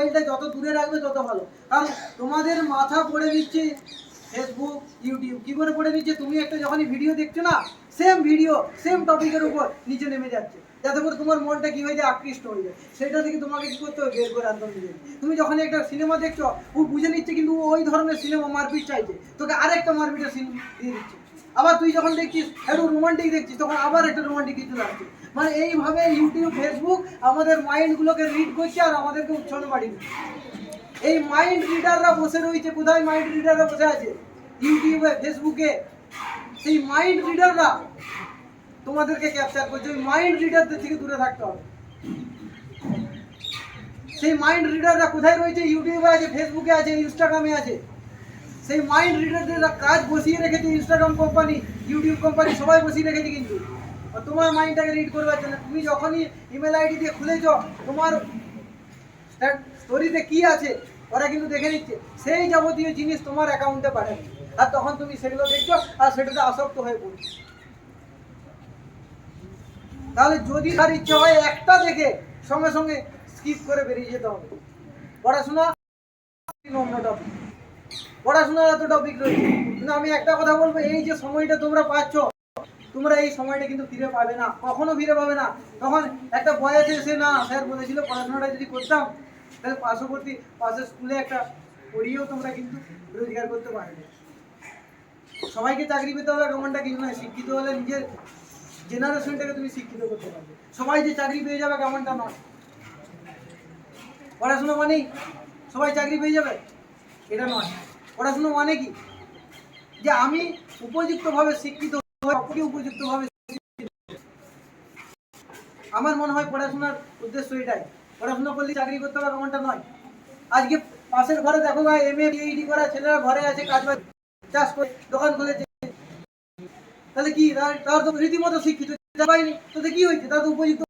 মোবাইলটা যত দূরে রাখবে তত ভালো। কারণ তোমাদের মাথা পড়ে দিচ্ছে ফেসবুক ইউটিউব কি করে পড়ে নিচ্ছে? তুমি একটা যখনই ভিডিও দেখছ না সেম ভিডিও সেম টপিকের উপর নিচে নেমে যাচ্ছে। যাতে করে তোমার মনটা কী হয়ে যায় আকৃষ্ট হয়ে যায়। সেটা থেকে তোমাকে কী করতে হবে? বের করে আনতে হবে তুমি যখন একটা সিনেমা দেখছ, ও বুঝে নিচ্ছে কিন্তু ওই ধরনের সিনেমা মারপিট চাইছে। তোকে আরেকটা মারপিটের সিন দিয়ে দিচ্ছে। আবার তুই যখন দেখছিস, একটু রোমান্টিক দেখছিস, তখন আবার একটা রোমান্টিক কিছু লাগছে। মানে এইভাবে ইউটিউব ফেসবুক আমাদের মাইন্ডগুলোকে রিড করছে আর আমাদেরকে উচ্ছন্ন বাড়িয়ে এই মাইন্ড রিডাররা বসে রয়েছে, কোথায় মাইন্ড রিডাররা বসে আছে? ইউটিউবে ফেসবুকে সেই মাইন্ড রিডাররা তোমাদেরকে ক্যাপচার করছে, ওই মাইন্ড রিডারদের থেকে দূরে থাকতে হবে। সেই মাইন্ড রিডাররা কোথায় রয়েছে? ইউটিউবে আছে ফেসবুকে আছে ইনস্টাগ্রামে আছে। সেই মাইন্ড রিডারদের কাজ বসিয়ে রেখেছে ইনস্টাগ্রাম কোম্পানি ইউটিউব কোম্পানি সবাই বসিয়ে রেখেছে কিন্তু। তোমার মাইন্ডটাকে রিড করবার জন্য। তুমি যখনই ইমেল আইডি দিয়ে খুলেছ, তোমার স্টোরিতে কি আছে, ওরা কিন্তু দেখে নিচ্ছে। সেই যাবতীয় জিনিস তোমার অ্যাকাউন্টে পাঠাবে। আর তখন তুমি সেগুলো দেখছ, আর সেটাতে আসক্ত হয়ে পড়ছো। তাহলে যদি তার ইচ্ছে হয়, একটা দেখে সঙ্গে সঙ্গে স্কিপ করে বেরিয়ে যেতে হবে। পড়াশোনা পড়াশোনার এত টপিক রয়েছে। কিন্তু আমি একটা কথা বলব, এই যে সময়টা তোমরা পাচ্ছ, তোমরা এই সময়টা কিন্তু ফিরে পাবে না, কখনো ফিরে পাবে না। তখন একটা বয়স এসে না, স্যার বলেছিল পড়াশোনাটা যদি করতাম, তাহলে পার্শ্ববর্তী পাশের স্কুলে একটা পড়িয়েও তোমরা কিন্তু রোজগার করতে পারবে। সবাইকে চাকরি পেতে হবে এমনটা কিছু নয়, শিক্ষিত হলে নিজের জেনারেশনটাকে তুমি শিক্ষিত করতে পারবে। সবাই যে চাকরি পেয়ে যাবে এমনটা নয়। পড়াশোনা মানেই সবাই চাকরি পেয়ে যাবে? এটা নয়। পড়াশোনা মানে কি? যে আমি উপযুক্তভাবে শিক্ষিত উপযুক্তভাবে আমার মনে হয় পড়াশোনার উদ্দেশ্য এটাই। পড়াশোনা করলে চাকরি করতে হবে এমনটা নয়। আজকে পাশের ঘরে দেখো ভাই এম এ পিএইচডি করা, ছেলেরা ঘরে আছে, কাজ বাজ চাষ করে, দোকান খুলেছে। তাহলে কি? তার তো রীতিমতো শিক্ষিত। পাইনি তাতে কি হয়েছে? তার তো উপযুক্ত